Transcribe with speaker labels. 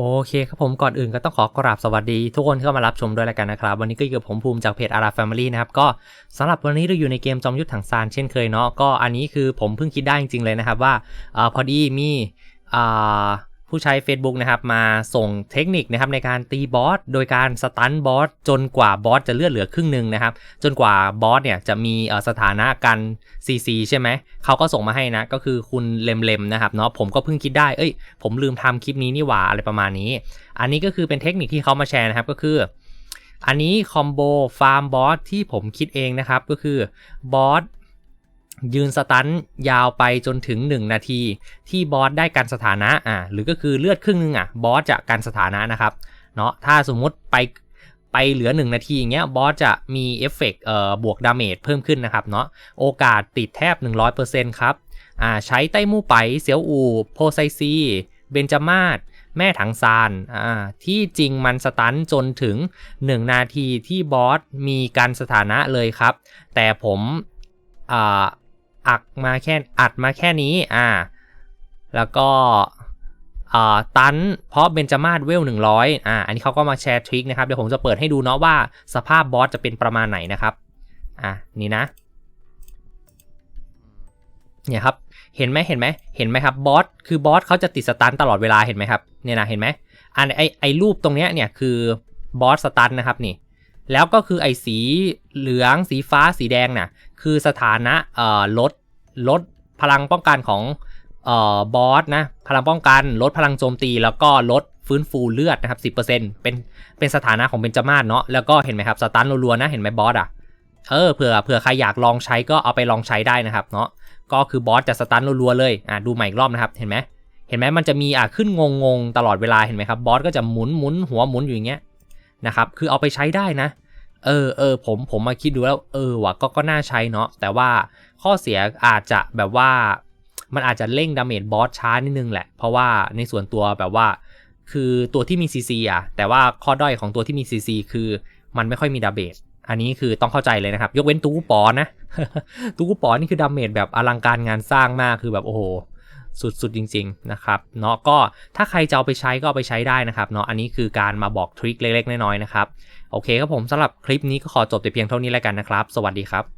Speaker 1: โอเคครับผมก่อนอื่นก็ต้องขอกราบสวัสดี ทุกคนที่เข้ามารับชมด้วยแล้วกันนะครับ วันนี้ก็อยู่กับผมภูมิจากเพจอาราแฟมิลี่นะครับ ก็สำหรับวันนี้เราอยู่ในเกมจอมยุทธถังซานเช่นเคยเนาะก็อันนี้คือผมเพิ่งคิดได้จริงๆเลยนะครับว่าอาพอดีมีอ่า ผู้ใช้ Facebook นะครับมาส่งเทคนิคนะครับในการตีบอสโดยการสตันบอสจนกว่าบอสจะเลือดเหลือครึ่งหนึ่งนะครับ จนกว่าบอสเนี่ยจะมีสถานะการ CC ใช่ไหม เขาก็ส่งมาให้นะ ก็คือคุณเลมเลมนะครับเนาะผมก็เพิ่งคิดได้ เอ้ย ผมลืมทำคลิปนี้นี่หว่าอะไรประมาณนี้ อันนี้ก็คือเป็นเทคนิคที่เขามาแชร์นะครับก็คือ อันนี้คอมโบฟาร์มบอสที่ผมคิดเองนะครับก็คือบอส ยืนสตันยาวไปจนถึง 1 นาที ที่บอสได้การสถานะอ่าหรือก็คือเลือดครึ่งหนึงอะบอสจะการสถานะนะครับเนาะถ้าสมมุติไปไปเหลือ 1 นาทีอย่างเงี้ยบอสจะมีเอฟเฟกต์เอ่อบวกดาเมจเพิ่มขึ้นนะครับเนาะโอกาสติดแทบ 100%ครับอ่าใช้ไต้มู่ไปเสียวอู โพไซซี เบนจามาศแม่ถังซานอ่าที่จริงมันสตันจนถึง 1 นาทีที่บอสมีการสถานะเลยครับ แต่ผมอ่า อักมาแค่อัดมาแค่นี้อ่าแล้วก็อ่าตันเพราะเบนจามาศเวล 100อ่าอันนี้เขาก็มาแชร์ทริคนะครับ เดี๋ยวผมจะเปิดให้ดูเนาะว่าสภาพบอสจะเป็นประมาณไหนนะครับ อะนี่นะ เนี่ยครับ เห็นไหมเห็นไหมเห็นไหมครับบอสคือบอสเขาจะติดสตันตลอดเวลาเห็นไหมครับเนี่ยนะเห็นไหมอันไอไอรูปตรงเนี้ยเนี่ยคือบอสสตันนะครับนี่ แล้วก็คือไอ้สีเหลืองสีฟ้าสีแดงน่ะคือสถานะเอ่อลดลดพลังป้องกันของเอ่อบอสนะพลังป้องกันลดพลังโจมตี แล้วก็ลดฟื้นฟูเลือดนะครับ10%เป็นเป็นสถานะของเบนจามาศเนาะแล้วก็เห็นไหมครับสตันรัวๆนะเห็นไหมบอสอะเออเผื่อเผื่อใครอยากลองใช้ก็เอาไปลองใช้ได้นะครับเนาะก็คือบอสจะสตันรัวๆเลยอะดูใหม่อีกรอบนะครับเห็นไหมเห็นไหมมันจะมีอะขึ้นงงๆตลอดเวลาเห็นไหมครับบอสก็จะหมุนหมุนหัวหมุนอยู่อย่างเงี้ย นะครับ คือเอาไปใช้ได้นะ เออเออผมผมมาคิดดูแล้ว เออว่ะก็ก็น่าใช้เนาะ แต่ว่าข้อเสียอาจจะแบบว่า มันอาจจะเร่งดาเมจบอสช้านิดนึงแหละ เพราะว่าในส่วนตัวแบบว่า คือตัวที่มี CC อะ แต่ว่าข้อด้อยของตัวที่มี CC คือมันไม่ค่อยมีดาเมจอันนี้คือต้องเข้าใจเลยนะครับ ยกเว้นตูกุปอนะ ตูกุปอนี่คือดาเมจแบบอลังการงานสร้างมากคือแบบโอ้โห สุดๆจริง ๆ นะครับเนาะก็ถ้าใครจะเอาไปใช้ก็เอาไปใช้ได้นะครับเนาะอันนี้คือการมาบอกทริคเล็กๆน้อยๆนะครับโอเคครับผมสำหรับคลิปนี้ก็ขอจบแต่เพียงเท่านี้แล้วกันนะครับ สวัสดีครับ